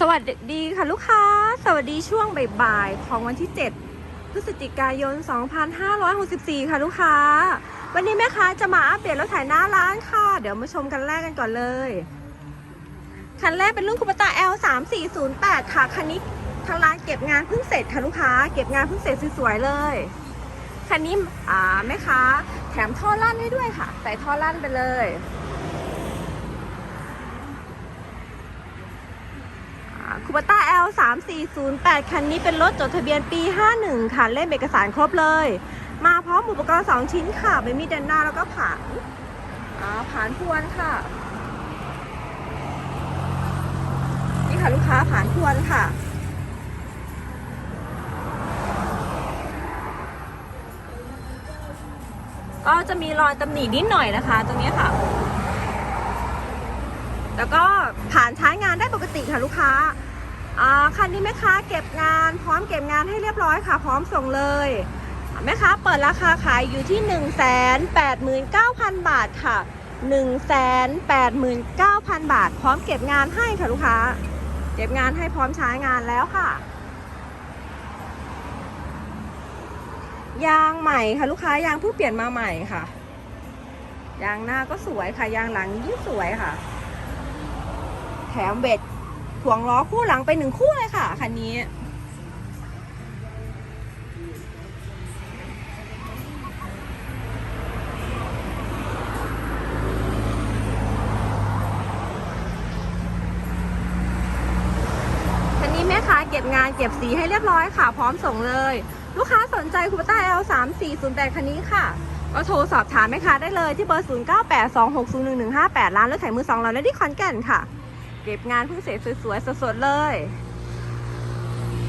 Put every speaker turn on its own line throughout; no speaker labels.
สวัสดีค่ะลูกค้า สวัสดีช่วงบ่ายๆของวันที่ 7 พฤศจิกายน 2564 ค่ะลูกค้า วันนี้แม่ค้าจะมาอัปเดตรถถ่ายหน้าร้านค่ะ เดี๋ยวมาชมกันแรกกันก่อนเลย คันแรกเป็นรุ่นคูปตา L 3 4 0 8 ค่ะ คันนี้ทางร้านเก็บงานเพิ่งเสร็จค่ะลูกค้า เก็บงานเพิ่งเสร็จสวยๆเลย คันนี้อ่าแม่ค้าแถมท่อลั่นให้ด้วยค่ะ ใส่ท่อลั่นไปเลย คูปต้า L 3 4 0 8คันนี้เป็นรถจดทะเบียนปี 51 ค่ะ เล่มเอกสารครบเลย มาพร้อมอุปกรณ์ 2 ชิ้นค่ะ เป็นมีดเดนหน้าแล้วก็ผานอ่าผานพวนค่ะ นี่ค่ะลูกค้าผานพวนค่ะก็จะมีรอยตำหนินิดหน่อยนะคะ ตรงนี้ค่ะ แล้วก็ผ่านใช้งานได้ปกติค่ะลูกค้า คันนี้แม่ค้าเก็บงาน พร้อมเก็บงานให้เรียบร้อยค่ะ พร้อมส่งเลยแม่ค้าเปิดราคาขายอยู่ที่ 1 8 9 0 0 0 บาทค่ะ 1 8 9 0 0 0 บาท พร้อมเก็บงานให้ค่ะลูกค้า เก็บงานให้พร้อมใช้งานแล้วค่ะ ยางใหม่ค่ะลูกค้ายางเพิ่งเปลี่ยนมาใหม่ค่ะ ยางหน้าก็สวยค่ะยางหลังยิ่งสวยค่ะ แถมเบ็ด ถ่วงล้อคู่หลังไปหนึ่งคู่เลยค่ะคันนี้ คันนี้แม่ค้าเก็บงานเก็บสีให้เรียบร้อยค่ะ พร้อมส่งเลย ลูกค้าสนใจคูปต้า L 3 4 0 8คันนี้ค่ะ ก็โทรสอบถามแม่ค้าได้เลยที่เบอร์ 0 9 8 2 6 0 1 1 5 8 ร้านรถไถมือสองเราและที่ขอนแก่นค่ะ เก็บงานเพิ่งเสร็จสวยๆสดๆเลย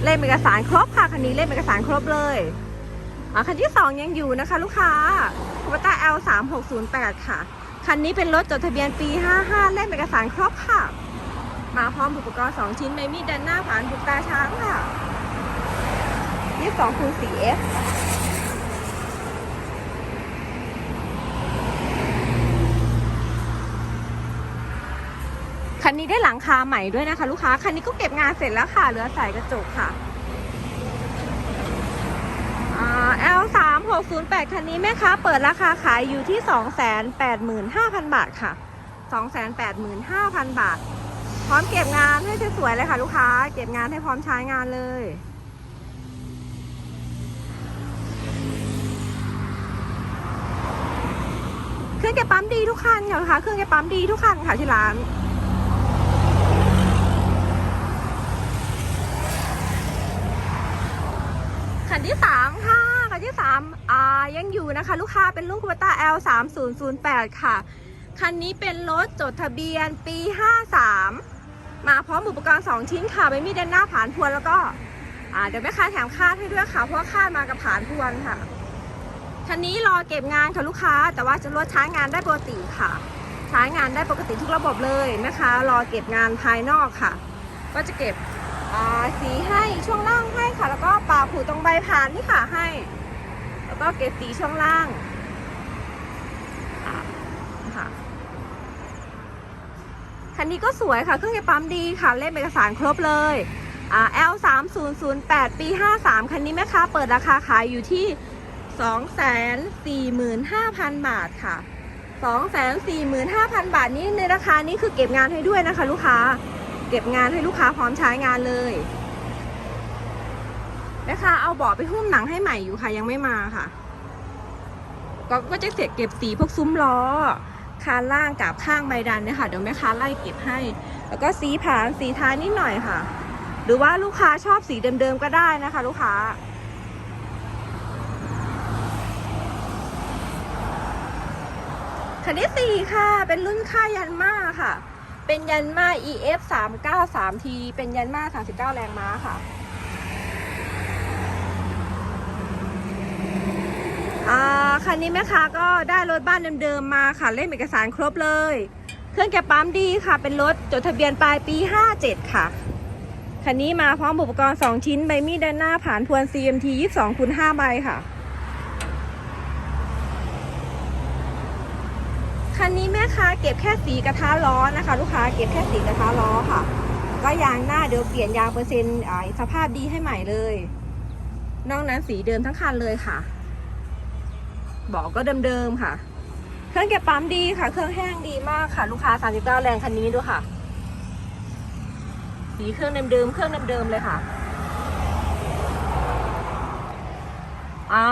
เล่มเอกสารครบค่ะคันนี้เล่มเอกสารครบเลยอะคันที่ 2 ยังอยู่นะคะ ลูกค้าคูปต้า L 3 6 0 8ค่ะ คันนี้เป็นรถจดทะเบียนปี 55 เล่มเอกสารครบค่ะ มาพร้อมอุปกรณ์ 2 ชิ้นไมมีดดันหน้าผ่านบุกตาช้างค่ะนี่สองคูณ 4F คันนี้ได้หลังคาใหม่ด้วยนะคะ ลูกค้า คันนี้ก็เก็บงานเสร็จแล้วค่ะ เหลือใส่กระจกค่ะอ่า L 3 6 0 8คันนี้แม่ค้าเปิดราคาขายอยู่ที่ 285,000 บาทค่ะ 285,000 บาท พร้อมเก็บงานให้สวยๆเลยค่ะ ลูกค้า เก็บงานให้พร้อมใช้งานเลยเครื่องเก็บปั๊มดีทุกคันค่ะลูกค้าเครื่องเก็บปั๊มดีทุกคันค่ะที่ร้าน คันที่สามค่ะคันที่สามอ่ายังอยู่นะคะ ลูกค้าเป็นรุ่นคูปต้า L 3 0 0 8ค่ะ คันนี้เป็นรถจดทะเบียนปี 53 มาพร้อมอุปกรณ์ 2 ชิ้นค่ะไม่มีด้านหน้าผานพวนแล้วก็อ่าเดี๋ยวแม่ค้าแถมคาดให้ด้วยค่ะ เพราะว่าคาดมากับผานพวนค่ะ คันนี้รอเก็บงานค่ะลูกค้า แต่ว่าจะรถใช้งานได้ปกติค่ะ ใช้งานได้ปกติทุกระบบเลยนะคะ รอเก็บงานภายนอกค่ะ ก็จะเก็บ สีให้ช่วงล่างให้ค่ะ แล้วก็ปาผูตรงใบผ่านนี่ค่ะให้ แล้วก็เก็บสีช่วงล่างค่ะคันนี้ก็สวยค่ะ เครื่องเก็บปั๊มดีค่ะ เล่มเอกสารครบเลยอ่า L 3 0 0 8ปี 53 คันนี้แม่ค้าเปิดราคาขายอยู่ที่ 245,000 บาทค่ะ 245,000 บาทนี้ในราคานี้คือเก็บงานให้ด้วยนะคะ ลูกค้า เก็บงานให้ลูกค้าพร้อมใช้งานเลยแม่ค้าเอาเบาะไปหุ้มหนังให้ใหม่อยู่ค่ะยังไม่มาค่ะ ก็ก็จะเสร็จเก็บสีพวกซุ้มล้อคานล่างกับข้างใบดันเนี่ยค่ะเดี๋ยวแม่ค้าไล่เก็บให้ แล้วก็สีผานสีท้ายนิดหน่อยค่ะ หรือว่าลูกค้าชอบสีเดิมๆก็ได้นะคะ ลูกค้าคันที่สี่ค่ะ เป็นรุ่นค่ายันมาค่ะ เป็นยันมา EF 3 9 3 T เป็นยันมา 39 แรงม้าค่ะ อ่า คันนี้แม่ค้าก็ได้รถบ้านเดิมๆมาค่ะเล่มเอกสารครบเลย เครื่องเก็บปั๊มดีค่ะ เป็นรถจดทะเบียนปลายปี 57 ค่ะ คันนี้มาพร้อมอุปกรณ์ 2 ชิ้น ใบมีดด้านหน้าผ่านพวน CMT 22คูณ5ใบค่ะ นนี้แม่ค้าเก็บแค่สีกระทะล้อนะคะ ลูกค้าเก็บแค่สีกระทะล้อค่ะ ก็ยางหน้าเดี๋ยวเปลี่ยนยางเปอร์เซ็นต์สภาพดีให้ใหม่เลย นอกนั้นสีเดิมทั้งคันเลยค่ะบอกก็เดิมๆค่ะ เครื่องเก็บปั๊มดีค่ะ เครื่องแห้งดีมากค่ะ ลูกค้า 39 แรงคันนี้ด้วยค่ะ สีเครื่องเดิมๆเครื่องเดิมๆเลยค่ะ อ่า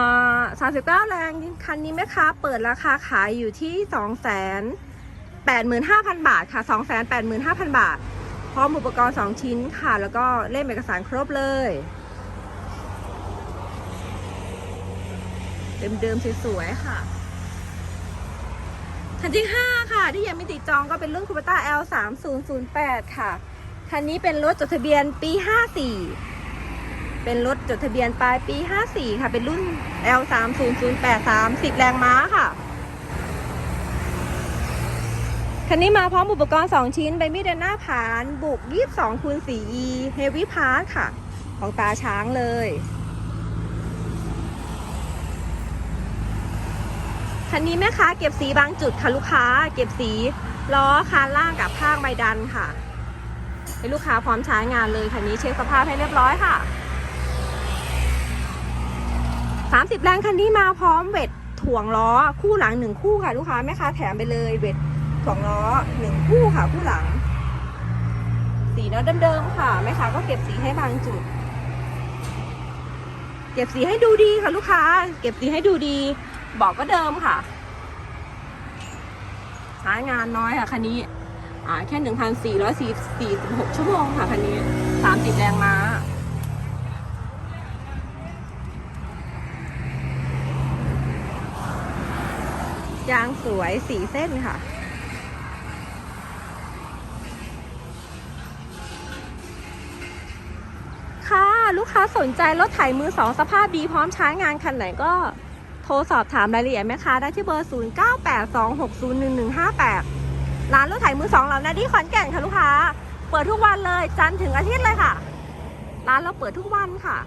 39 แรงคันนี้แม่ค้าเปิดราคาขายอยู่ที่ 2 8 5 0 0 0 บาทค่ะ 2 8 5 0 0 0 บาท พร้อมอุปกรณ์ 2 ชิ้นค่ะ แล้วก็เล่มเอกสารครบเลย เดิมๆสวยๆค่ะคันที่ 5 ค่ะ ที่ยังไม่ติดจองก็เป็นรุ่นคูปต้า L 3 0 0 8ค่ะ คันนี้เป็นรถจดทะเบียนปี 54 เป็นรถจดทะเบียนปลายปี 54 ค่ะ เป็นรุ่น L 3 0 0 8 30แรงม้าค่ะ คันนี้มาพร้อมอุปกรณ์ 2 ชิ้น ใบมีดเดินหน้าผาน บุก 22คูณ 4 E Heavy Part ค่ะ ของตาช้างเลยคันนี้แม่ค้าเก็บสีบางจุดค่ะลูกค้า เก็บสีล้อคานล่างกับภาคไมดันค่ะให้ลูกค้าพร้อมใช้งานเลยคันนี้เช็คสภาพให้เรียบร้อยค่ะ 30 แรงคันนี้มาพร้อมเวทถ่วงล้อคู่หลังหนึ่งคู่ค่ะ ลูกค้าแม่ค้าแถมไปเลยเวทถ่วงล้อหนึ่งคู่ค่ะคู่หลัง สีเนาะเดิมๆค่ะแม่ค้าก็เก็บสีให้บางจุด เก็บสีให้ดูดีค่ะลูกค้า เก็บสีให้ดูดี บอกก็เดิมค่ะใช้งานน้อยค่ะคันนี้อ่าแค่หนึ่งพันสี่ร้อยสี่สี่สิบหกชั่วโมงค่ะคันนี้สามสิบแรงม้า ยางสวยสีเส้นค่ะ ค่ะลูกค้าสนใจรถไถมือสองสภาพดีพร้อมใช้งานคันไหนก็โทรสอบถามรายละเอียดแม่ค้าได้ที่เบอร์ 0982601158 ร้านรถไถมือสองเรานะที่ขอนแก่นค่ะลูกค้า เปิดทุกวันเลยจันทร์ถึงอาทิตย์เลยค่ะ ร้านเราเปิดทุกวันค่ะ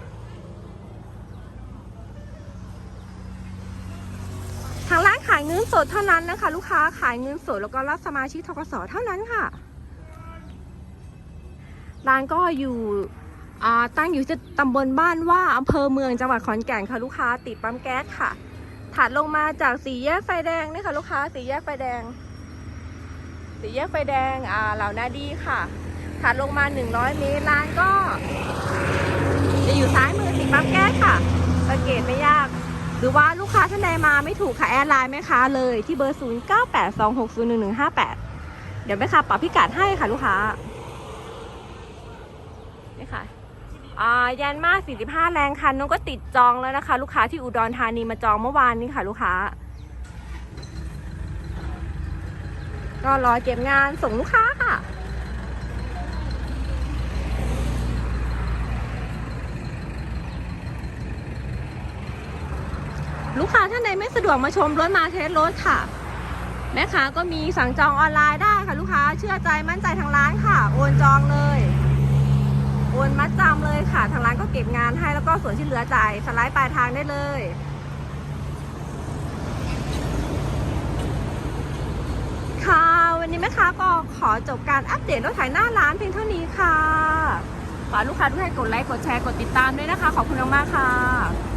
ทางร้านขายเงินสดเท่านั้นนะคะ ลูกค้าขายเงินสดแล้วก็รับสมาชิกทกสเท่านั้นค่ะ ร้านก็อยู่ตั้งอยู่ที่ตำบลบ้านว่าอำเภอเมืองจังหวัดขอนแก่นค่ะ ลูกค้าติดปั๊มแก๊สค่ะ ถัดลงมาจากสี่แยกไฟแดงนี่ค่ะลูกค้าสี่แยกไฟแดง สี่แยกไฟแดงอ่าเหล่านาดีค่ะ ถัดลงมา 100 เมตรร้านก็ จะอยู่ซ้ายมือติดปั๊มแก๊สค่ะสังเกตไม่ยาก หรือว่าลูกค้าท่านใดมาไม่ถูกค่ะแอดไลน์แม่ค้าเลยที่เบอร์ 0982601158 เดี๋ยวแม่ค้าปรับพิกัดให้ค่ะลูกค้านี่ค่ะอ่ายันมา 45 แรงคันน้องก็ติดจองแล้วนะคะ ลูกค้าที่อุดรธานีมาจองเมื่อวานนี้ค่ะ ลูกค้า ก็รอเก็บงานส่งลูกค้าค่ะ ลูกค้าท่านใดไม่สะดวกมาชมรถมาเทสรถค่ะ แม่ค้าก็มีสั่งจองออนไลน์ได้ค่ะ ลูกค้าเชื่อใจมั่นใจทางร้านค่ะ โอนจองเลยโอนมัดจำเลยค่ะ ทางร้านก็เก็บงานให้แล้วก็ส่วนที่เหลือจ่ายสไลด์ปลายทางได้เลยค่ะ วันนี้แม่ค้าก็ขอจบการอัปเดตรถไถหน้าร้านเพียงเท่านี้ค่ะ ฝากลูกค้าทุกท่านกดไลค์ กดแชร์ กดติดตามด้วยนะคะ ขอบคุณมากๆค่ะ